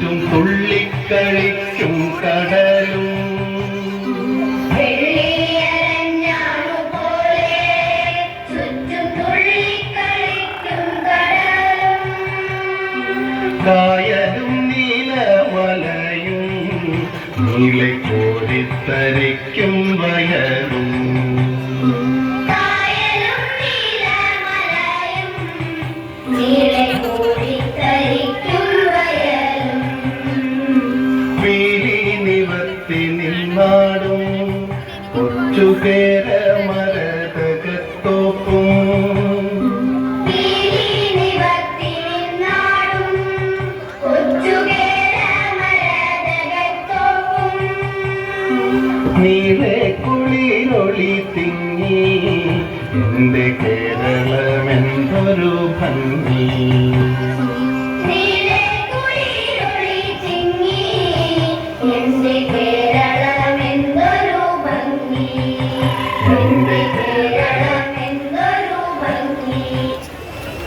ചുറ്റും തുള്ളിക്കളിക്കും കടലും. കായലും നീലവലയും നീലക്കോരിത്തരയ്ക്കും വയലും. വീലി നിവർത്തി നിന്നാടും. കൊച്ചുകേര മരതകത്തോപ്പും. നീലി കുളിരൊളി തിങ്ങി. എന്റെ കേരളമെന്തൊരു ഭംഗി.